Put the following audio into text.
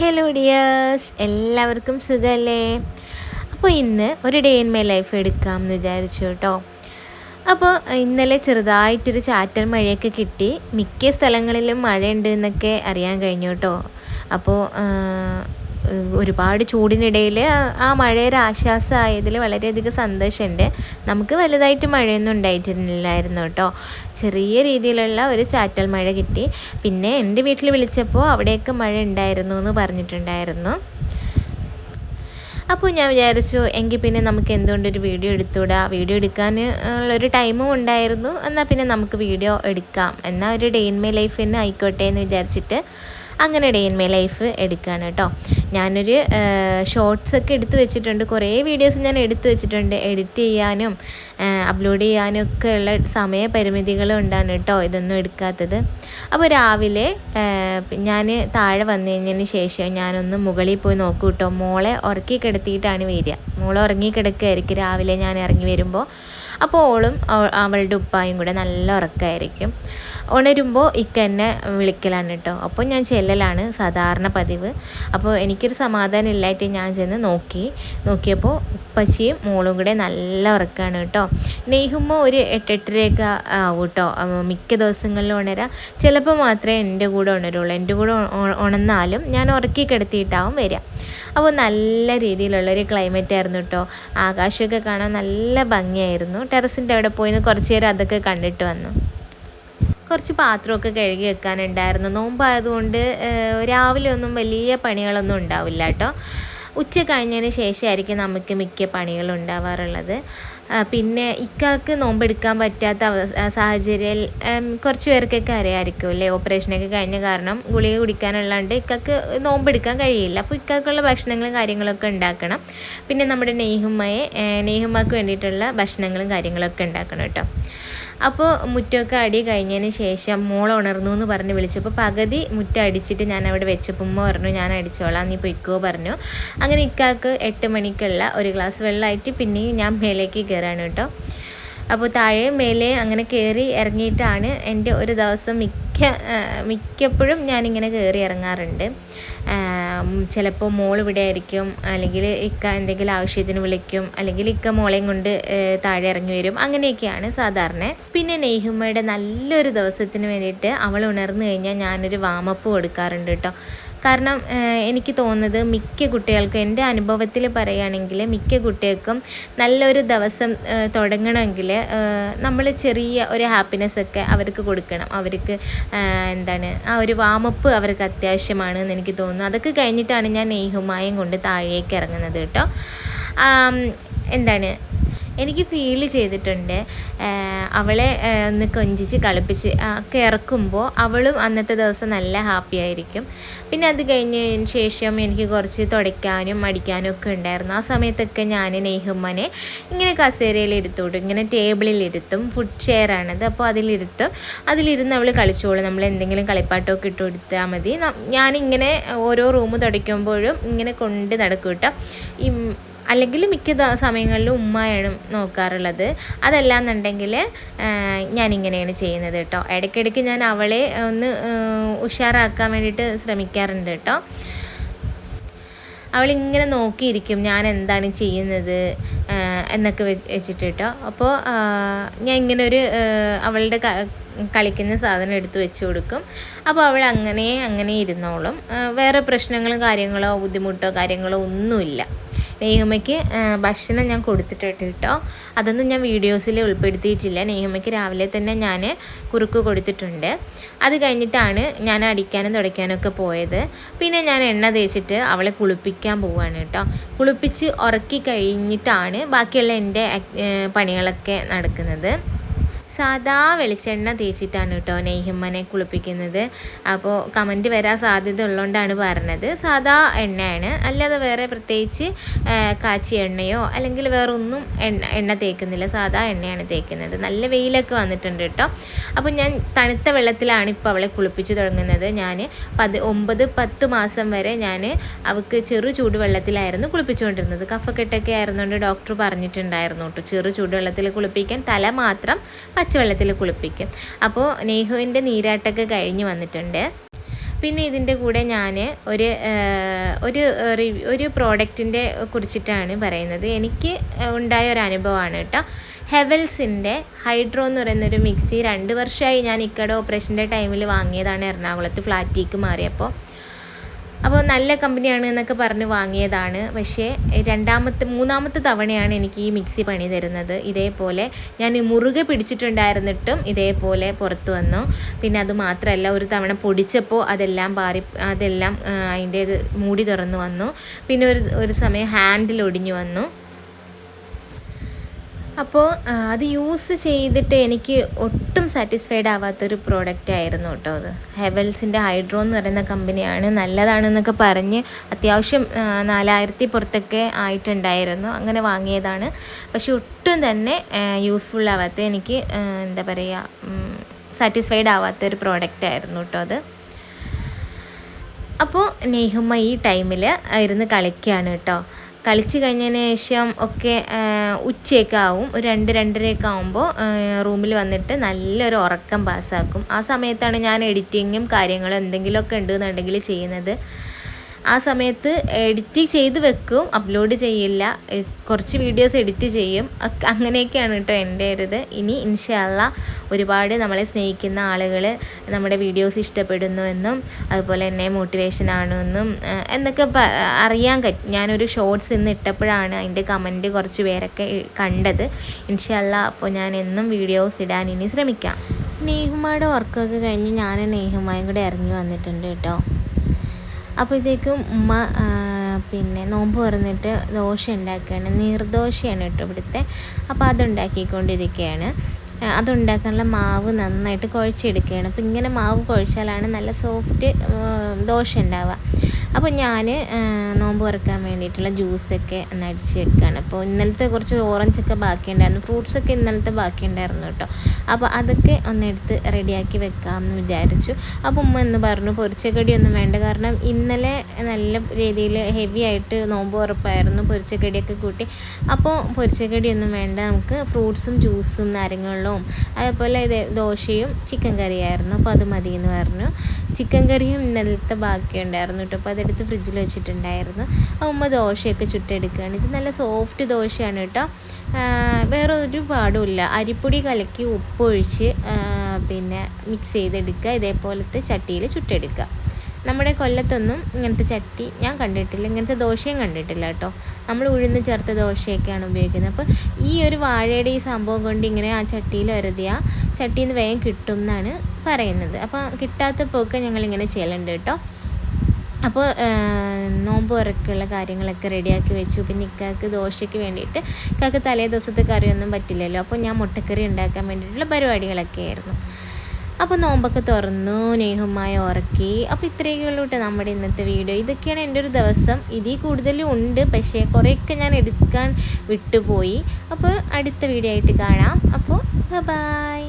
Hello dears എല്ലാവർക്കും സുഖമല്ലേ അപ്പോൾ ഇന്ന് ഒരു ഡേ ഇൻ മൈ ലൈഫ് എടുക്കാം എന്ന് വിചാരിച്ചു കേട്ടോ. അപ്പോൾ ഇന്നലെ ചെറുതായിട്ടൊരു ചാറ്റൽ മഴയൊക്കെ കിട്ടി. മിക്ക സ്ഥലങ്ങളിലും മഴയുണ്ട് എന്നൊക്കെ അറിയാൻ കഴിഞ്ഞു കേട്ടോ. അപ്പോൾ ഒരുപാട് ചൂടിനിടയിൽ ആ മഴയൊരു ആശ്വാസമായതിൽ വളരെയധികം സന്തോഷമുണ്ട്. നമുക്ക് വലുതായിട്ട് മഴയൊന്നും ഉണ്ടായിട്ടില്ലായിരുന്നു കേട്ടോ. ചെറിയ രീതിയിലുള്ള ഒരു ചാറ്റൽ മഴ കിട്ടി. പിന്നെ എന്റെ വീട്ടിൽ വിളിച്ചപ്പോൾ അവിടെയൊക്കെ മഴ ഉണ്ടായിരുന്നു എന്ന് പറഞ്ഞിട്ടുണ്ടായിരുന്നു. അപ്പോൾ ഞാൻ വിചാരിച്ചു എങ്കിൽ പിന്നെ നമുക്ക് എന്തുകൊണ്ടൊരു വീഡിയോ എടുത്തുകൂടാ? വീഡിയോ എടുക്കാൻ ഉള്ളൊരു ടൈമും ഉണ്ടായിരുന്നു. എന്നാൽ പിന്നെ നമുക്ക് വീഡിയോ എടുക്കാം. എന്നാൽ ഒരു ഡേ ഇൻ മൈ ലൈഫ് തന്നെ ആയിക്കോട്ടെ എന്ന് വിചാരിച്ചിട്ട് അങ്ങനെ ഡേ ഇൻ മൈ ലൈഫ് എടുക്കുകയാണ് കേട്ടോ. ഞാനൊരു ഷോർട്സ് ഒക്കെ എടുത്തു വെച്ചിട്ടുണ്ട്. കുറേ വീഡിയോസ് ഞാൻ എടുത്തു വെച്ചിട്ടുണ്ട്. എഡിറ്റ് ചെയ്യാനും അപ്ലോഡ് ചെയ്യാനും ഒക്കെ ഉള്ള സമയപരിമിതികൾ ഉണ്ടാണ് കേട്ടോ ഇതൊന്നും എടുക്കാത്തത്. അപ്പോൾ രാവിലെ ഞാൻ താഴെ വന്നു കഴിഞ്ഞതിന് ശേഷം ഞാനൊന്ന് മുകളിൽ പോയി നോക്കൂ കേട്ടോ. മോളെ ഉറക്കി കിടത്തിയിട്ടാണ് വരിക. മോളെ ഉറങ്ങി കിടക്കുകയായിരിക്കും രാവിലെ ഞാൻ ഇറങ്ങി വരുമ്പോൾ അപ്പോൾ ഓളും അവളുടെ ഉപ്പായും കൂടെ നല്ല ഉറക്കമായിരിക്കും ഉണരുമ്പോൾ ഇക്ക എന്നെ വിളിക്കലാണ് കേട്ടോ അപ്പോൾ ഞാൻ ചെല്ലലാണ് സാധാരണ പതിവ്. അപ്പോൾ എനിക്കൊരു സമാധാനം ഇല്ലായിട്ട് ഞാൻ ചെന്ന് നോക്കി. നോക്കിയപ്പോൾ ഉപ്പച്ചിയും മോളും കൂടെ നല്ല ഉറക്കമാണ് കേട്ടോ നെയ്ഹുമ്പോൾ ഒരു എട്ടെട്ടരയൊക്കെ ആവും കേട്ടോ മിക്ക ദിവസങ്ങളിലും ഉണരാം. ചിലപ്പോൾ മാത്രമേ എന്റെ കൂടെ ഉണരുള്ളൂ. എന്റെ കൂടെ ഉണർന്നാലും ഞാൻ ഉറക്കി കിടത്തിയിട്ടാവും വരിക അപ്പോൾ നല്ല രീതിയിലുള്ളൊരു ക്ലൈമറ്റ് ആയിരുന്നു കേട്ടോ ആകാശമൊക്കെ കാണാൻ നല്ല ഭംഗിയായിരുന്നു ടെറസിന്റെ അവിടെ പോയി കുറച്ച് നേരം അതൊക്കെ കണ്ടിട്ട് വന്നു. കുറച്ച് പാത്രമൊക്കെ കഴുകി വെക്കാനുണ്ടായിരുന്നു. നോമ്പായതുകൊണ്ട് രാവിലെ ഒന്നും വലിയ പണികളൊന്നും ഉണ്ടാവില്ല കേട്ടോ. ഉച്ച കഴിഞ്ഞതിന് ശേഷമായിരിക്കും നമുക്ക് മിക്ക പണികളും ഉണ്ടാവാറുള്ളത്. പിന്നെ ഇക്കാക്ക് നോമ്പെടുക്കാൻ പറ്റാത്ത സാഹചര്യം കുറച്ച് പേർക്കൊക്കെ അറിയാമായിരിക്കും അല്ലേ? ഓപ്പറേഷനൊക്കെ കഴിഞ്ഞ കാരണം ഗുളിക കുടിക്കാനുള്ളതുകൊണ്ട് ഇക്കാക്ക് നോമ്പെടുക്കാൻ കഴിയില്ല. അപ്പോൾ ഇക്കാക്കുള്ള ഭക്ഷണങ്ങളും കാര്യങ്ങളൊക്കെ ഉണ്ടാക്കണം. പിന്നെ നമ്മുടെ നെയ്ഹുമ്മയെ നെയ്ഹുമ്മക്ക് വേണ്ടിയിട്ടുള്ള ഭക്ഷണങ്ങളും കാര്യങ്ങളൊക്കെ ഉണ്ടാക്കണം കേട്ടോ. അപ്പോൾ മുറ്റമൊക്കെ അടി കഴിഞ്ഞതിന് ശേഷം മോൾ ഉണർന്നു എന്ന് പറഞ്ഞ് വിളിച്ചപ്പോൾ പകുതി മുറ്റം അടിച്ചിട്ട് ഞാൻ അവിടെ വെച്ചപ്പോൾ ഉമ്മ പറഞ്ഞു ഞാൻ അടിച്ചോളാം നീ പൊയ്ക്കോ പറഞ്ഞു. അങ്ങനെ ഇക്കാക്ക് എട്ട് മണിക്കുള്ള ഒരു ഗ്ലാസ് വെള്ളമായിട്ട് പിന്നെയും ഞാൻ മേലേക്ക് കയറാണ് കേട്ടോ. അപ്പോൾ താഴെ മേലെ അങ്ങനെ കയറി ഇറങ്ങിയിട്ടാണ് എന്റെ ഒരു ദിവസം മിക്ക മിക്കപ്പോഴും ഞാനിങ്ങനെ കയറി ഇറങ്ങാറുണ്ട്. ചിലപ്പോൾ മോൾ ഇവിടെ ആയിരിക്കും അല്ലെങ്കിൽ ഇക്ക എന്തെങ്കിലും ആവശ്യത്തിന് വിളിക്കും അല്ലെങ്കിൽ ഇക്ക മോളെയും കൊണ്ട് താഴെ ഇറങ്ങി വരും. അങ്ങനെയൊക്കെയാണ് സാധാരണ. പിന്നെ നെയ്ഹുമ്മയുടെ നല്ലൊരു ദിവസത്തിന് വേണ്ടിയിട്ട് അവൾ ഉണർന്നു കഴിഞ്ഞാൽ ഞാനൊരു വാമപ്പ് കൊടുക്കാറുണ്ട് കേട്ടോ. കാരണം എനിക്ക് തോന്നുന്നത് മിക്ക കുട്ടികൾക്കും എന്റെ അനുഭവത്തിൽ പറയുകയാണെങ്കിൽ മിക്ക കുട്ടികൾക്കും നല്ലൊരു ദിവസം തുടങ്ങണമെങ്കിൽ നമ്മൾ ചെറിയ ഒരു ഹാപ്പിനെസ് ഒക്കെ അവർക്ക് കൊടുക്കണം. അവർക്ക് എന്താണ് ആ ഒരു വാമപ്പ് അവർക്ക് അത്യാവശ്യമാണ് എന്ന് എനിക്ക് തോന്നുന്നു. അതൊക്കെ കഴിഞ്ഞിട്ടാണ് ഞാൻ നെയ്ഹുമായും കൊണ്ട് താഴേക്ക് ഇറങ്ങുന്നത് കേട്ടോ. എന്താണ് എനിക്ക് ഫീൽ ചെയ്തിട്ടുണ്ട്. അവളെ ഒന്ന് കൊഞ്ചിച്ച് കളിപ്പിച്ച് ഒക്കെ ഇറക്കുമ്പോൾ അവളും അന്നത്തെ ദിവസം നല്ല ഹാപ്പി ആയിരിക്കും. പിന്നെ അത് കഴിഞ്ഞതിന് ശേഷം എനിക്ക് കുറച്ച് തുടയ്ക്കാനും അടിക്കാനും ഒക്കെ ഉണ്ടായിരുന്നു. ആ സമയത്തൊക്കെ ഞാൻ നെയ്ഹുമ്മനെ ഇങ്ങനെ കസേരയിൽ ഇരുത്തോട്ടും ഇങ്ങനെ ടേബിളിൽ ഇരുത്തും ഫുഡ് ചെയർ ആണത്. അപ്പോൾ അതിലിരുത്തും. അതിലിരുന്ന് അവൾ കളിച്ചോളും. നമ്മൾ എന്തെങ്കിലും കളിപ്പാട്ടമൊക്കെ ഇട്ട് കൊടുത്താൽ മതി. ഞാനിങ്ങനെ ഓരോ റൂം തുടയ്ക്കുമ്പോഴും ഇങ്ങനെ കൊണ്ട് നടക്കും കേട്ടോ. ഈ അല്ലെങ്കിൽ മിക്ക സമയങ്ങളിലും ഉമ്മയാണ് നോക്കാറുള്ളത്. അതല്ലാന്നുണ്ടെങ്കിൽ ഞാനിങ്ങനെയാണ് ചെയ്യുന്നത് കേട്ടോ. ഇടയ്ക്കിടയ്ക്ക് ഞാൻ അവളെ ഒന്ന് ഉഷാറാക്കാൻ വേണ്ടിയിട്ട് ശ്രമിക്കാറുണ്ട് കേട്ടോ. അവളിങ്ങനെ നോക്കിയിരിക്കും ഞാൻ എന്താണ് ചെയ്യുന്നത് എന്നൊക്കെ വെച്ചിട്ട് കേട്ടോ. അപ്പോൾ ഞാൻ ഇങ്ങനെ ഒരു അവളുടെ കളിക്കുന്ന സാധനം എടുത്തു വെച്ച് കൊടുക്കും. അപ്പോൾ അവൾ അങ്ങനെ അങ്ങനെ ഇരുന്നോളും വേറെ പ്രശ്നങ്ങളും കാര്യങ്ങളോ ബുദ്ധിമുട്ടോ കാര്യങ്ങളോ ഒന്നുമില്ല. നെയ്യമ്മയ്ക്ക് ഭക്ഷണം ഞാൻ കൊടുത്തിട്ടുണ്ട് കേട്ടോ. അതൊന്നും ഞാൻ വീഡിയോസിൽ ഉൾപ്പെടുത്തിയിട്ടില്ല. നെയ്യുമ്മയ്ക്ക് രാവിലെ തന്നെ ഞാൻ കുറുക്ക് കൊടുത്തിട്ടുണ്ട്. അത് കഴിഞ്ഞിട്ടാണ് ഞാൻ അടിക്കാനും തുടയ്ക്കാനൊക്കെ പോയത്. പിന്നെ ഞാൻ എണ്ണ തേച്ചിട്ട് അവളെ കുളിപ്പിക്കാൻ പോവുകയാണ് കേട്ടോ. കുളിപ്പിച്ച് ഉറക്കി കഴിഞ്ഞിട്ടാണ് ബാക്കിയുള്ള എന്റെ പണികളൊക്കെ നടക്കുന്നത്. സാധാ വെളിച്ചെണ്ണ തേച്ചിട്ടാണ് കേട്ടോ നെയ്ഹിമ്മനെ കുളിപ്പിക്കുന്നത്. അപ്പോൾ കമന്റ് വരാൻ സാധ്യത ഉള്ളതുകൊണ്ടാണ് പറഞ്ഞത്. സാധാ എണ്ണയാണ്. അല്ലാതെ വേറെ പ്രത്യേകിച്ച് കാച്ചി എണ്ണയോ അല്ലെങ്കിൽ വേറെ ഒന്നും എണ്ണ എണ്ണ തേക്കുന്നില്ല. സാധാ എണ്ണയാണ് തേക്കുന്നത്. നല്ല വെയിലൊക്കെ വന്നിട്ടുണ്ട് കേട്ടോ. അപ്പോൾ ഞാൻ തണുത്ത വെള്ളത്തിലാണ് ഇപ്പോൾ അവളെ കുളിപ്പിച്ച് തുടങ്ങുന്നത്. ഞാൻ പത് ഒമ്പത് പത്ത് മാസം വരെ ഞാൻ അവൾക്ക് ചെറു ചൂടുവെള്ളത്തിലായിരുന്നു കുളിപ്പിച്ചുകൊണ്ടിരുന്നത്. കഫക്കെട്ടൊക്കെ ആയിരുന്നുകൊണ്ട് ഡോക്ടർ പറഞ്ഞിട്ടുണ്ടായിരുന്നു കേട്ടോ ചെറു ചൂടുവെള്ളത്തിൽ കുളിപ്പിക്കാൻ തല മാത്രം പച്ചവെള്ളത്തിൽ കുളിപ്പിക്കും. അപ്പോൾ നെയ്ഹുവിന്റെ നീരാട്ടൊക്കെ കഴിഞ്ഞ് വന്നിട്ടുണ്ട്. പിന്നെ ഇതിന്റെ കൂടെ ഞാൻ ഒരു ഒരു ഒരു പ്രോഡക്റ്റിന്റെ കുറിച്ചിട്ടാണ് പറയുന്നത്. എനിക്ക് ഉണ്ടായ ഒരു അനുഭവമാണ് കേട്ടോ. ഹെവൽസിന്റെ ഹൈഡ്രോ എന്ന് പറയുന്നൊരു മിക്സി രണ്ട് വർഷമായി ഞാൻ ഇക്കടെ ഓപ്പറേഷന്റെ ടൈമിൽ വാങ്ങിയതാണ് എറണാകുളത്ത് ഫ്ലാറ്റിലേക്ക് മാറിയപ്പോൾ. അപ്പോൾ നല്ല കമ്പനിയാണ് എന്നൊക്കെ പറഞ്ഞ് വാങ്ങിയതാണ്. പക്ഷേ രണ്ടാമത്തെ മൂന്നാമത്തെ തവണയാണ് എനിക്ക് ഈ മിക്സി പണി തരുന്നത്. ഇതേപോലെ ഞാൻ മുറുകെ പിടിച്ചിട്ടുണ്ടായിരുന്നിട്ടും ഇതേപോലെ പുറത്തു വന്നു. പിന്നെ അത് മാത്രമല്ല ഒരു തവണ പൊടിച്ചപ്പോൾ അതെല്ലാം പാറി അതെല്ലാം അതിന്റെ മൂടി തുറന്നു വന്നു. പിന്നെ ഒരു ഒരു സമയം ഹാൻഡിൽ ഒടിഞ്ഞു വന്നു. അപ്പോൾ അത് യൂസ് ചെയ്തിട്ട് എനിക്ക് ഒട്ടും സാറ്റിസ്ഫൈഡ് ആവാത്തൊരു പ്രോഡക്റ്റ് ആയിരുന്നു കേട്ടോ അത്. ഹെവൽസിന്റെ ഹൈഡ്രോ എന്ന് പറയുന്ന കമ്പനിയാണ്. നല്ലതാണെന്നൊക്കെ പറഞ്ഞ് അത്യാവശ്യം നാലായിരത്തി പുറത്തൊക്കെ ആയിട്ടുണ്ടായിരുന്നു. അങ്ങനെ വാങ്ങിയതാണ്. പക്ഷെ ഒട്ടും തന്നെ യൂസ്ഫുൾ ആവാത്ത എനിക്ക് എന്താ പറയുക സാറ്റിസ്ഫൈഡ് ആവാത്തൊരു പ്രോഡക്റ്റ് ആയിരുന്നു കേട്ടോ അത്. അപ്പോൾ നെയ്ഹുമ്മ ഈ ടൈമിൽ ഇരുന്ന് കളിക്കുകയാണ് കേട്ടോ. കളിച്ച് കഴിഞ്ഞതിന് ശേഷം ഒക്കെ ഉച്ചയൊക്കെ ആവും. ഒരു രണ്ട് രണ്ടരയൊക്കെ ആകുമ്പോൾ റൂമിൽ വന്നിട്ട് നല്ലൊരു ഉറക്കം പാസ്സാക്കും. ആ സമയത്താണ് ഞാൻ എഡിറ്റിങ്ങും കാര്യങ്ങളും എന്തെങ്കിലുമൊക്കെ ഉണ്ടെന്നുണ്ടെങ്കിൽ ചെയ്യുന്നത്. ആ സമയത്ത് എഡിറ്റ് ചെയ്ത് വെക്കും അപ്ലോഡ് ചെയ്യില്ല. കുറച്ച് വീഡിയോസ് എഡിറ്റ് ചെയ്യും. അങ്ങനെയൊക്കെയാണ് കേട്ടോ എന്റെ ഒരു ഇത്. ഇനി ഇൻഷാല്ല ഒരുപാട് നമ്മളെ സ്നേഹിക്കുന്ന ആളുകൾ നമ്മുടെ വീഡിയോസ് ഇഷ്ടപ്പെടുന്നു എന്നും അതുപോലെ തന്നെ മോട്ടിവേഷൻ ആണെന്നും എന്നൊക്കെ അറിയാൻ പറ്റും ഞാനൊരു ഷോർട്സ് ഇന്ന് ഇട്ടപ്പോഴാണ് അതിന്റെ കമന്റ് കുറച്ച് പേരൊക്കെ കണ്ടത്. ഇൻഷാല്ല അപ്പോൾ ഞാൻ എന്നും വീഡിയോസ് ഇടാൻ ഇനി ശ്രമിക്കാം. നെയ്ഹുമായുടെ വർക്കൊക്കെ കഴിഞ്ഞ് ഞാൻ നെയ്ഹുമായും കൂടെ ഇറങ്ങി വന്നിട്ടുണ്ട് കേട്ടോ. അപ്പോഴത്തേക്കും ഉമ്മ പിന്നെ നോമ്പ് തുറന്നിട്ട് ദോശ ഉണ്ടാക്കുകയാണ്. നീർദോശയാണ് കേട്ടോ ഇവിടുത്തെ. അപ്പോൾ അതുണ്ടാക്കിക്കൊണ്ടിരിക്കുകയാണ്. അതുണ്ടാക്കാനുള്ള മാവ് നന്നായിട്ട് കുഴച്ചെടുക്കുകയാണ്. അപ്പോൾ ഇങ്ങനെ മാവ് കുഴച്ചാലാണ് നല്ല സോഫ്റ്റ് ദോശ ഉണ്ടാവുക. അപ്പോൾ ഞാൻ നോമ്പ് വറക്കാൻ വേണ്ടിയിട്ടുള്ള ജ്യൂസൊക്കെ ഒന്ന് അടിച്ച് വെക്കുകയാണ് അപ്പോൾ ഇന്നലത്തെ കുറച്ച് ഓറഞ്ചൊക്കെ ബാക്കിയുണ്ടായിരുന്നു. ഫ്രൂട്ട്സൊക്കെ ഇന്നലത്തെ ബാക്കിയുണ്ടായിരുന്നു കേട്ടോ. അപ്പോൾ അതൊക്കെ ഒന്നെടുത്ത് റെഡിയാക്കി വെക്കാമെന്ന് വിചാരിച്ചു. അപ്പോൾ ഉമ്മ എന്ന് പറഞ്ഞു പൊരിച്ചക്കടിയൊന്നും വേണ്ട. കാരണം ഇന്നലെ നല്ല രീതിയിൽ ഹെവി ആയിട്ട് നോമ്പ് ഉറപ്പായിരുന്നു പൊരിച്ചക്കടിയൊക്കെ കൂട്ടി. അപ്പോൾ പൊരിച്ചക്കടിയൊന്നും വേണ്ട. നമുക്ക് ഫ്രൂട്ട്സും ജ്യൂസും നാരങ്ങകളും അതേപോലെ ഇത് ദോശയും ചിക്കൻ കറിയായിരുന്നു അപ്പോൾ അത് മതി എന്ന് പറഞ്ഞു ചിക്കൻ കറിയും ഇന്നലത്തെ ബാക്കിയുണ്ടായിരുന്നു കേട്ടോ. അപ്പോൾ അതെടുത്ത് ഫ്രിഡ്ജിൽ വെച്ചിട്ടുണ്ടായിരുന്നു. ഉമ്മ ദോശയൊക്കെ ചുട്ടെടുക്കുകയാണ്. ഇത് നല്ല സോഫ്റ്റ് ദോശയാണ് കേട്ടോ. വേറെ ഒരു പാടുമില്ല അരിപ്പൊടി കലക്കി ഉപ്പൊഴിച്ച് പിന്നെ മിക്സ് ചെയ്തെടുക്കുക. ഇതേപോലത്തെ ചട്ടിയിൽ ചുട്ടെടുക്കുക. നമ്മുടെ കൊല്ലത്തൊന്നും ഇങ്ങനത്തെ ചട്ടി ഞാൻ കണ്ടിട്ടില്ല. ഇങ്ങനത്തെ ദോശയും കണ്ടിട്ടില്ല കേട്ടോ. നമ്മൾ ഉഴുന്ന് ചേർത്ത ദോശയൊക്കെയാണ് ഉപയോഗിക്കുന്നത്. അപ്പോൾ ഈ ഒരു വാഴയുടെ ഈ സംഭവം കൊണ്ട് ഇങ്ങനെ ആ ചട്ടിയിൽ വരുതിയ ചട്ടിയിൽ നിന്ന് വേഗം കിട്ടും എന്നാണ് പറയുന്നത്. അപ്പോൾ കിട്ടാത്തപ്പോൾ കിട്ടാത്തപ്പോഴൊക്കെ ഞങ്ങളിങ്ങനെ ചെയ്യലുണ്ട് കേട്ടോ. അപ്പോൾ നോമ്പ് ഉറക്കുള്ള കാര്യങ്ങളൊക്കെ റെഡിയാക്കി വെച്ചു. പിന്നെ ഇക്കാക്ക് ദോശയ്ക്ക് വേണ്ടിയിട്ട് ഇക്കാക്ക് തലേ ദിവസത്തെ കറിയൊന്നും പറ്റില്ലല്ലോ. അപ്പോൾ ഞാൻ മുട്ടക്കറി ഉണ്ടാക്കാൻ വേണ്ടിയിട്ടുള്ള പരിപാടികളൊക്കെ ആയിരുന്നു. അപ്പോൾ നോമ്പൊക്കെ തുറന്നു നെയ്ഹുമായി ഉറക്കി. അപ്പോൾ ഇത്രയൊക്കെ ഉള്ളൂ കേട്ടോ നമ്മുടെ ഇന്നത്തെ വീഡിയോ. ഇതൊക്കെയാണ് എന്റെ ഒരു ദിവസം. ഇതിൽ കൂടുതലും ഉണ്ട് പക്ഷേ കുറേയൊക്കെ ഞാൻ എടുക്കാൻ വിട്ടുപോയി. അപ്പോൾ അടുത്ത വീഡിയോ ആയിട്ട് കാണാം. അപ്പോൾ ബൈ